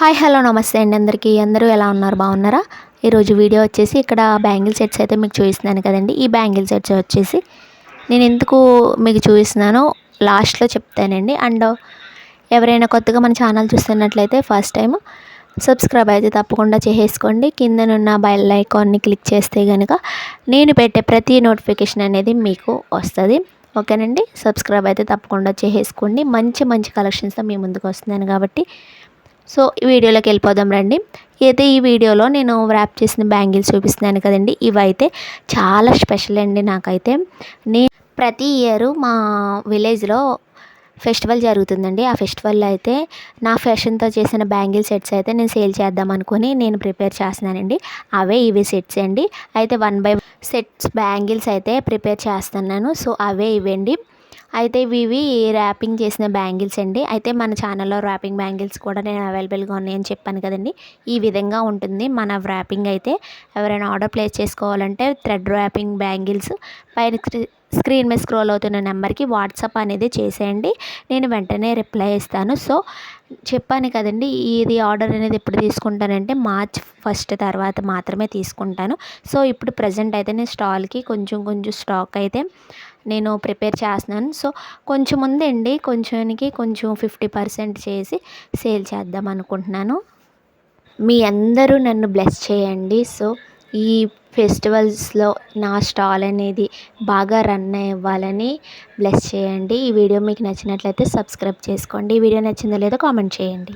Hi hello నమస్తే అండి అందరికీ. అందరూ ఎలా ఉన్నారు? బాగున్నారా? ఈరోజు వీడియో వచ్చేసి ఇక్కడ బ్యాంగిల్ సెట్స్ అయితే మీకు చూపిస్తున్నాను కదండి. ఈ బ్యాంగిల్ సెట్స్ వచ్చేసి నేను ఎందుకు మీకు చూపిస్తున్నానో లాస్ట్లో చెప్తానండి. అండ్ ఎవరైనా కొత్తగా మన ఛానల్ చూస్తున్నట్లయితే ఫస్ట్ టైం సబ్స్క్రైబ్ అయితే తప్పకుండా చేసేసుకోండి. కిందనున్న బెల్ ఐకాన్ని క్లిక్ చేస్తే కనుక నేను పెట్టే ప్రతి నోటిఫికేషన్ అనేది మీకు వస్తుంది. ఓకేనండి? సబ్స్క్రైబ్ అయితే తప్పకుండా చేసేసుకోండి. మంచి మంచి కలెక్షన్స్తో మీ ముందుకు వస్తున్నాను కాబట్టి సో ఈ వీడియోలోకి వెళ్ళిపోదాం రండి. అయితే ఈ వీడియోలో నేను ర్యాప్ చేసిన బ్యాంగిల్స్ చూపిస్తున్నాను కదండి. ఇవైతే చాలా స్పెషల్ అండి నాకైతే. నే ప్రతి ఇయర్ మా విలేజ్లో ఫెస్టివల్ జరుగుతుందండి. ఆ ఫెస్టివల్లో అయితే నా ఫ్యాషన్తో చేసిన బ్యాంగిల్ సెట్స్ అయితే నేను సేల్ చేద్దాం అనుకుని నేను ప్రిపేర్ చేస్తున్నానండి. అవే ఇవి సెట్స్ అండి. అయితే వన్ బై సెట్స్ బ్యాంగిల్స్ అయితే ప్రిపేర్ చేస్తున్నాను. సో అవే ఇవండి. అయితే ఇవి ర్యాపింగ్ చేసిన బ్యాంగిల్స్ అండి. అయితే మన ఛానల్లో ర్యాపింగ్ బ్యాంగిల్స్ కూడా నేను అవైలబుల్గా ఉన్నాయని చెప్పాను కదండి. ఈ విధంగా ఉంటుంది. మన ర్యాపింగ్ అయితే ఎవరైనా ఆర్డర్ ప్లేస్ చేసుకోవాలంటే థ్రెడ్ ర్యాపింగ్ బ్యాంగిల్స్ పైన స్క్రీన్ మీద స్క్రోల్ అవుతున్న నెంబర్కి వాట్సాప్ అనేది చేసేయండి. నేను వెంటనే రిప్లై ఇస్తాను. సో చెప్పాను కదండి ఇది ఆర్డర్ అనేది ఎప్పుడు తీసుకుంటానంటే మార్చ్ ఫస్ట్ తర్వాత మాత్రమే తీసుకుంటాను. సో ఇప్పుడు ప్రజెంట్ అయితే నేను స్టాల్కి కొంచెం కొంచెం స్టాక్ అయితే నేను ప్రిపేర్ చేస్తున్నాను. సో కొంచెం ఉందండి కొంచెంకి కొంచెం ఫిఫ్టీ పర్సెంట్ చేసి సేల్ చేద్దాం అనుకుంటున్నాను. మీ అందరూ నన్ను బ్లెస్ చేయండి. సో ఈ ఫెస్టివల్స్లో నా స్టాల్ అనేది బాగా రన్ అవ్వాలని బ్లెస్ చేయండి. ఈ వీడియో మీకు నచ్చినట్లయితే సబ్స్క్రైబ్ చేసుకోండి. ఈ వీడియో నచ్చిందో లేదో కామెంట్ చేయండి.